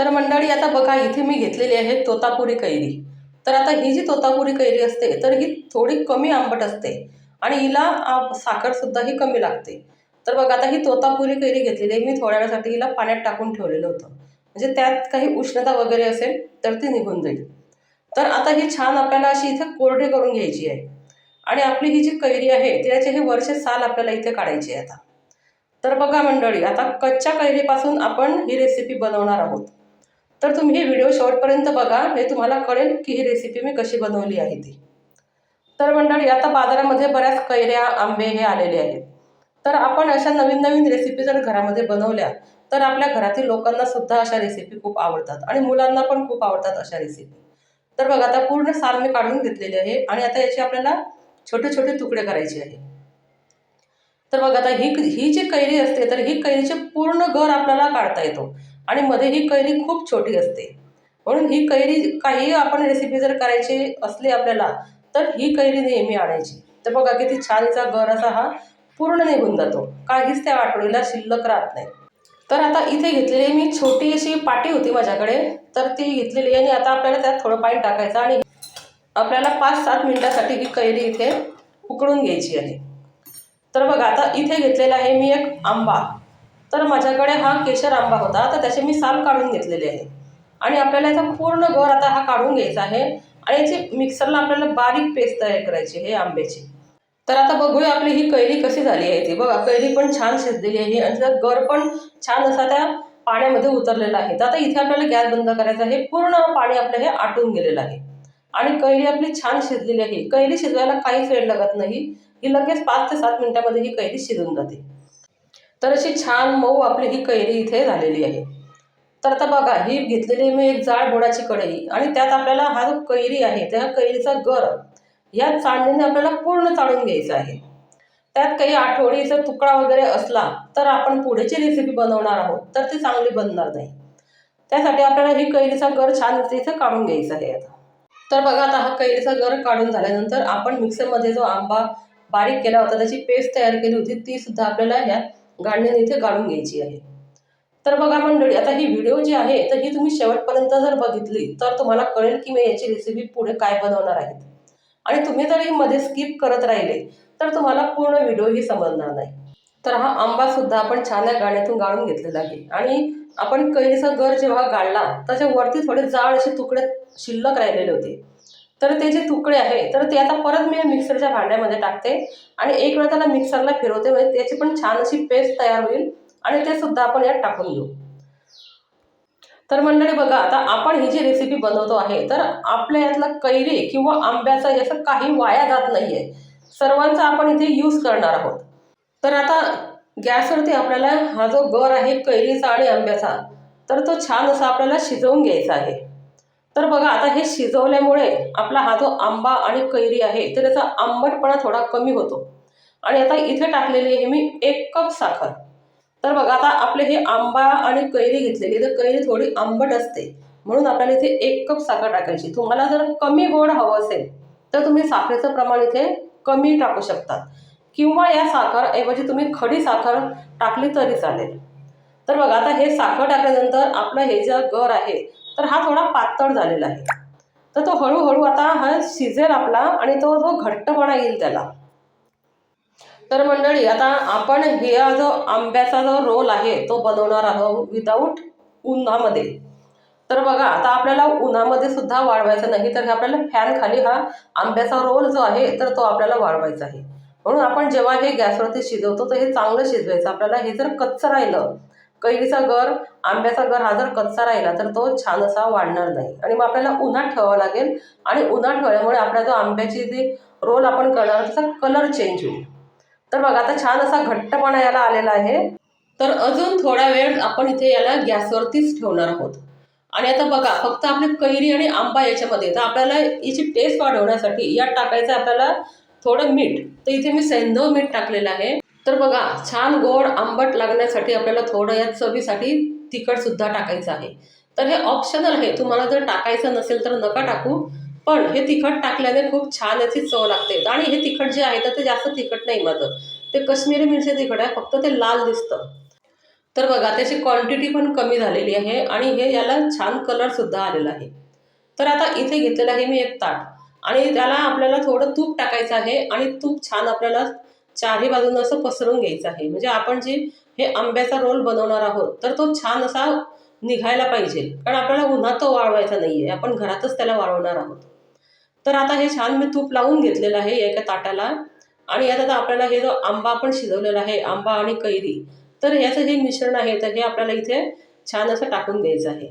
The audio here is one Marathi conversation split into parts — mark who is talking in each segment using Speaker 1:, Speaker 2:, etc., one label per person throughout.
Speaker 1: तर मंडळी आता बघा इथे मी घेतलेली आहे तोतापुरी कैरी. तर आता ही जी तोतापुरी कैरी असते तर ही थोडी कमी आंबट असते आणि हिला साखरसुद्धा ही कमी लागते. तर बघा आता ही तोतापुरी कैरी घेतलेली आहे. मी थोड्या वेळासाठी हिला पाण्यात टाकून ठेवलेलं होतं. म्हणजे त्यात काही उष्णता वगैरे असेल तर ती निघून जाईल. तर आता ही छान आपल्याला अशी इथे कोरडी करून घ्यायची आहे. आणि आपली ही जी कैरी आहे त्याचे हे वरचे साल आपल्याला इथे काढायची आहे आता. तर बघा मंडळी आता कच्च्या कैरीपासून आपण ही रेसिपी बनवणार आहोत. तर तुम्ही हे व्हिडिओ शेवटपर्यंत बघा हे तुम्हाला कळेल की ही रेसिपी मी कशी बनवली आहे ती. तर मंडळी आता बाजारामध्ये बऱ्याच कैऱ्या आंबे हे आलेले आहेत. तर आपण अशा नवीन नवीन रेसिपी जर घरामध्ये बनवल्या तर आपल्या घरातील लोकांना सुद्धा अशा रेसिपी खूप आवडतात आणि मुलांना पण खूप आवडतात अशा रेसिपी तर बघा आता पूर्ण साल मी काढून घेतलेली आहे आणि आता याचे आपल्याला छोटे छोटे तुकडे करायचे आहे. तर बघा आता ही ही जी कैरी असते तर ही कैरीचे पूर्ण घर आपल्याला काढता येतो. आणि मध्ये ही कैरी खूप छोटी असते. म्हणून ही कैरी काही आपण रेसिपी जर करायची असली आपल्याला तर ही कैरी नेहमी आणायची. तर बघा किती छानचा गर असा हा पूर्ण निघून जातो. काहीच त्या आठवडीला शिल्लक राहत नाही. तर आता इथे घेतलेली मी छोटी अशी पाटी होती माझ्याकडे. तर ती घेतलेली आणि आता आपल्याला त्यात थोडं पाणी टाकायचं आणि आपल्याला पाच सात मिनटासाठी ही कैरी इथे उकळून घ्यायची आहे. तर बघा आता इथे घेतलेला आहे मी एक आंबा. तर माझ्याकडे हा केशर आंबा होता तर त्याचे मी साल काढून घेतलेले आहे. आणि आपल्याला याचा पूर्ण घर आता हा काढून घ्यायचा आहे आणि याची मिक्सरला आपल्याला बारीक पेस्ट तयार करायची आहे आंब्याची. तर आता बघूया आपली ही कैरी कशी झाली आहे ती. बघा कैरी पण छान शिजलेली आहे आणि त्याचा गर पण छान असा त्या पाण्यामध्ये उतरलेला आहे. तर आता इथे आपल्याला गॅस बंद करायचा आहे. पूर्ण पाणी आपलं हे आटून गेलेलं आहे. आणि कैरी आपली छान शिजलेली आहे. कैरी शिजवायला काहीच वेळ लागत नाही. ही लगेच पाच ते सात मिनिटामध्ये ही कैरी शिजून जाते. तर अशी छान मऊ आपली ही कैरी इथे झालेली आहे. तर आता बघा ही घेतलेली मी एक जाड बोडाची कढई आणि त्यात आपल्याला हा जो कैरी आहे त्या कैरीचा गर या चाळणीने आपल्याला पूर्ण चाळून घ्यायचा आहे. त्यात काही आठवडीचा तुकडा वगैरे असला तर आपण पुढेची रेसिपी बनवणार आहोत तर ती चांगली बनणार नाही. त्यासाठी आपल्याला ही कैरीचा गर छान इथे काढून घ्यायचा आहे आता. तर बघा आता हा कैरीचा गर काढून झाल्यानंतर आपण मिक्सरमध्ये जो आंबा बारीक केला होता त्याची पेस्ट तयार केली होती ती सुद्धा आपल्याला ह्या गांडीने इथे गाळून घ्यायची आहे. तर बघा मंडळी आता ही व्हिडिओ जी आहे तर ही तुम्ही शेवटपर्यंत जर बघितली तर तुम्हाला कळेल की मी याची रेसिपी पुढे काय बनवणार आहे. आणि तुम्ही जर ही मध्ये स्किप करत राहिले तर तुम्हाला पूर्ण व्हिडिओ ही समजणार नाही. तर हा आंबा सुद्धा आपण छान या गाण्यातून गाळून घेतलेला आहे. आणि आपण कैरीचा गर जेव्हा गाळला त्याच्या वरती थोडे जाड असे तुकडे शिल्लक राहिलेले होते. तर ते जे तुकडे आहे तर ते आता परत मी मिक्सरच्या भांड्यामध्ये टाकते आणि एक वेळा त्याला मिक्सरला फिरवते म्हणजे त्याची पण छान अशी पेस्ट तयार होईल आणि ते सुद्धा आपण यात टाकून घेऊ. तर मंडळी बघा आता आपण ही जी रेसिपी बनवतो आहे तर आपल्या यातला कैरी किंवा आंब्याचा याचं काही वाया जात नाही आहे सर्वांचा आपण इथे यूज करणार आहोत. तर आता गॅसवरती आपल्याला हा जो गर आहे कैरीचा आणि आंब्याचा तर तो छान असा आपल्याला शिजवून घ्यायचा आहे. तर बघा आता हे शिजवल्यामुळे आपला हा जो आंबा आणि कैरी आहे तर त्याचा आंबटपणा थोडा कमी होतो. आणि आता इथे टाकलेली आहे मी एक कप साखर. तर बघा आता आपले हे आंबा आणि कैरी घेतलेली तर कैरी थोडी आंबट असते. म्हणून आपल्याला इथे एक कप साखर टाकायची. तुम्हाला जर कमी गोड हवं असेल तर तुम्ही साखरेचं प्रमाण इथे कमी टाकू शकता किंवा या साखरऐवजी तुम्ही खडी साखर टाकली तरी चालेल. तर बघा आता हे साखर टाकल्यानंतर आपलं हे जे गर आहे तर हा थोडा पातळ झालेला आहे. तर तो हळूहळू आता हा शिजेल आपला आणि तो जो घट्टपणा येईल त्याला. तर मंडळी आता आपण हे जो आंब्याचा जो रोल आहे तो बनवणार आहोत विदाऊट उन्हामध्ये. तर बघा आता आपल्याला उन्हामध्ये सुद्धा वाळवायचा नाही तर हे आपल्याला फॅन खाली हा आंब्याचा रोल जो आहे तर तो आपल्याला वाळवायचा आहे. म्हणून आपण जेव्हा हे गॅसवरती शिजवतो तर हे चांगलं शिजवायचं. आपल्याला हे जर कच्चं राहिलं कैरीचा गर आंब्याचा गर हा जर कच्चा राहिला तर तो छान असा वाढणार नाही. आणि मग आपल्याला उन्हात ठेवावा लागेल. आणि उन्हात ठेवल्यामुळे आपला जो आंब्याची जी रोल आपण करणार त्याचा कलर चेंज होईल. तर बघा आता छान असा घट्टपणा याला आलेला आहे. तर अजून थोडा वेळ आपण इथे याला गॅसवरतीच ठेवणार आहोत. आणि आता बघा फक्त आपली कैरी आणि आंबा याच्यामध्ये. तर आपल्याला याची टेस्ट वाढवण्यासाठी यात टाकायचं आपल्याला थोडं मीठ. तर इथे मी सैंधव मीठ टाकलेलं आहे. तर बघा छान गोड आंबट लागण्यासाठी आपल्याला थोडं या चवीसाठी तिखटसुद्धा टाकायचं आहे. तर हे ऑप्शनल आहे. तुम्हाला जर टाकायचं नसेल तर नका टाकू. पण हे तिखट टाकल्याने खूप छान याची चव लागते. आणि हे तिखट जे आहे तर ते जास्त तिखट नाही माझं. ते कश्मीरी मिरची तिखट आहे. फक्त ते लाल दिसतं. तर बघा त्याची क्वांटिटी पण कमी झालेली आहे आणि हे याला छान कलरसुद्धा आलेला आहे. तर आता इथे घेतलेलं आहे मी एक ताट. आणि त्याला आपल्याला थोडं तूप टाकायचं आहे आणि तूप छान आपल्याला चारही बाजूनं असं पसरून घ्यायचं आहे. म्हणजे आपण जे हे आंब्याचा रोल बनवणार आहोत तर तो छान असा निघायला पाहिजे. कारण आपल्याला उन्हात तो वाळवायचा नाही आहे आपण घरातच त्याला वाळवणार आहोत. तर आता हे छान मी तूप लावून घेतलेलं आहे एका ताटाला आणि यात आता आपल्याला हे जो आंबा पण शिजवलेला आहे आंबा आणि कैरी तर याचं हे मिश्रण आहे तर हे आपल्याला इथे छान असं टाकून द्यायचं आहे.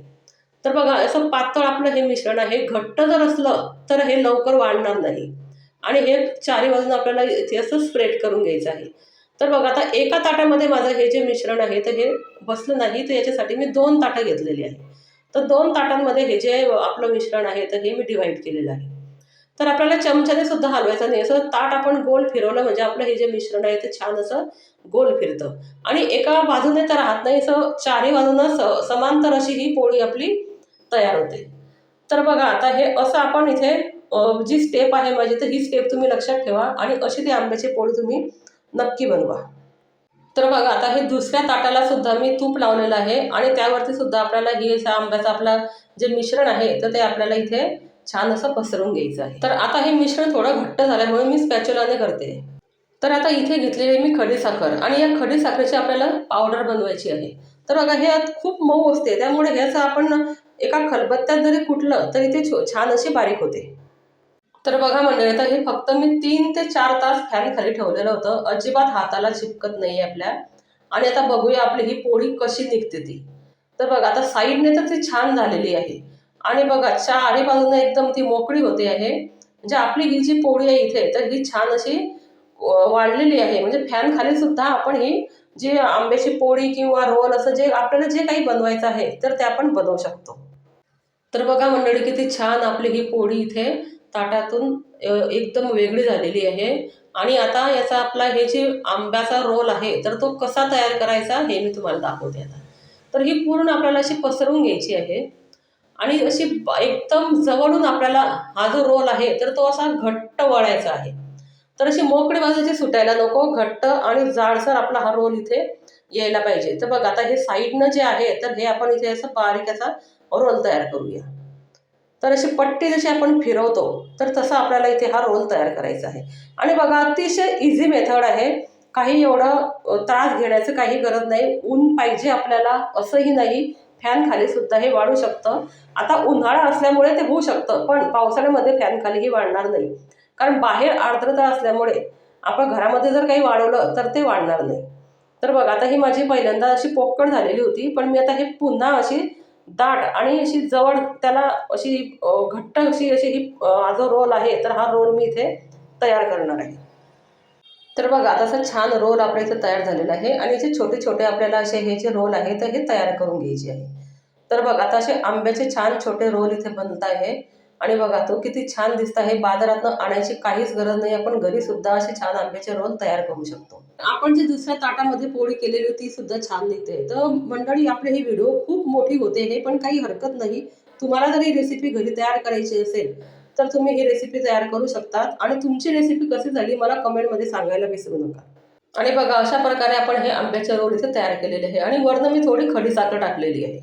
Speaker 1: तर बघा असं पातळ आपलं हे मिश्रण आहे घट्ट जर असलं तर हे लवकर वाढणार नाही. आणि हे चारी बाजून आपल्याला इथे असं स्प्रेड करून घ्यायचं आहे. तर बघा आता एका ताटामध्ये माझं हे जे मिश्रण आहे तर हे बसलं नाही तर याच्यासाठी मी दोन ताटं घेतलेली आहे तर दोन ताटांमध्ये हे जे आपलं मिश्रण आहे तर हे मी डिवाईड केलेलं आहे. तर आपल्याला चमच्याने सुद्धा हलवायचं नाही. असं ताट आपण गोल फिरवलं म्हणजे आपलं हे जे मिश्रण आहे ते छान असं गोल फिरतं. आणि एका बाजूने तर राहत नाही असं चारही बाजूनं स समांतर अशी ही पोळी आपली तयार होते. तर बघा आता हे असं आपण इथे जी स्टेप आहे माझी तर ही स्टेप तुम्ही लक्षात ठेवा. आणि अशी ती आंब्याची पोळी तुम्ही नक्की बनवा. तर बघा आता हे दुसऱ्या ताटाला सुद्धा मी तूप लावलेलं आहे आणि त्यावरती सुद्धा आपल्याला हे आंब्याचं आपला जे मिश्रण आहे तर ते आपल्याला इथे छान असं पसरून घ्यायचं आहे. तर आता हे मिश्रण थोडं घट्ट झाल्यामुळे मी स्पॅच्युलाने करते. तर आता इथे घेतलेली आहे मी खडी साखर आणि या खडीसाखरेची आपल्याला पावडर बनवायची आहे. तर बघा हे खूप मऊ असते त्यामुळे ह्याचं आपण एका खलबत्त्यात जरी कुटलं तरी ते छो- छान अशी बारीक होते. तर बघा मंडळी आता हे फक्त मी तीन ते चार तास फॅन खाली ठेवलेलं होतं. अजिबात हाताला चिपकत नाही आपल्या. आणि आता बघूया आपली ही पोळी कशी निघते ती. तर बघा आता साईडने तर ती छान झालेली आहे. आणि बघा चारही बाजूने एकदम ती मोकळी होते आहे. म्हणजे आपली ही जी पोळी आहे इथे तर ही छान अशी वाढलेली आहे. म्हणजे फॅन खाली सुद्धा आपण ही जी आंब्याची पोळी किंवा रोल असं जे आपल्याला जे काही बनवायचं आहे तर ते आपण बनवू शकतो. तर बघा मंडळी किती छान आपली ही पोळी इथे ताटातून एकदम वेगळी झालेली आहे. आणि आता याचा आपला हे जे आंब्याचा रोल आहे तर तो कसा तयार करायचा हे मी तुम्हाला दाखवते आता. तर ही पूर्ण आपल्याला अशी पसरवून घ्यायची आहे. आणि अशी एकदम जवळून आपल्याला हा जो रोल आहे तर तो असा घट्ट वळायचा आहे. तर अशी मोकळी बाजूची सुटायला नको घट्ट आणि जाडसर आपला हा रोल इथे यायला पाहिजे. तर बघ आता हे साईडनं जे आहे तर हे आपण इथे असं बारीक असा रोल तयार करूया. तर अशी पट्टी जशी आपण फिरवतो तर तसा आपल्याला इथे हा रोल तयार करायचा आहे. आणि बघा अतिशय इझी मेथड आहे. काही एवढं त्रास घेण्याचं काही गरज नाही. ऊन पाहिजे आपल्याला असंही नाही. फॅन खाली सुद्धा हे वाढू शकतं. आता उन्हाळा असल्यामुळे ते होऊ शकतं पण पावसाळ्यामध्ये फॅन खालीही वाढणार नाही. कारण बाहेर आर्द्रता असल्यामुळे आपण घरामध्ये जर काही वाढवलं तर ते वाढणार नाही. तर बघा आता ही माझी पहिल्यांदा अशी पोकळ झालेली होती पण मी आता हे पुन्हा अशी दाट आणि अशी जवळ त्याला अशी घट्ट अशी अशी ही हा जो रोल आहे तर हा रोल मी इथे तयार करणार आहे. तर बघा आता असा छान रोल आपल्या इथे तयार झालेला आहे आणि जे छोटे छोटे आपल्याला असे हे जे रोल आहे तर हे तयार करून घ्यायचे आहे. तर बघा आता असे आंब्याचे छान छोटे रोल इथे बनत आहे. आणि बघा तो किती छान दिसत आहे बाजारातनं आणायची काहीच गरज नाही. आपण घरी सुद्धा असे छान आंब्याचे रोल तयार करू शकतो. आपण जी दुसऱ्या ताटामध्ये पोळी केलेली होती ती सुद्धा छान निघते तर मंडळी आपली ही व्हिडिओ खूप मोठी होते. हे पण काही हरकत नाही. तुम्हाला जर ही रेसिपी घरी तयार करायची असेल तर तुम्ही ही रेसिपी तयार करू शकतात. आणि तुमची रेसिपी कशी झाली मला कमेंटमध्ये सांगायला विसरू नका. आणि बघा अशा प्रकारे आपण हे आंब्याचे रोल इथे तयार केलेले आहे. आणि वरनं मी थोडी खडी साखर टाकलेली आहे.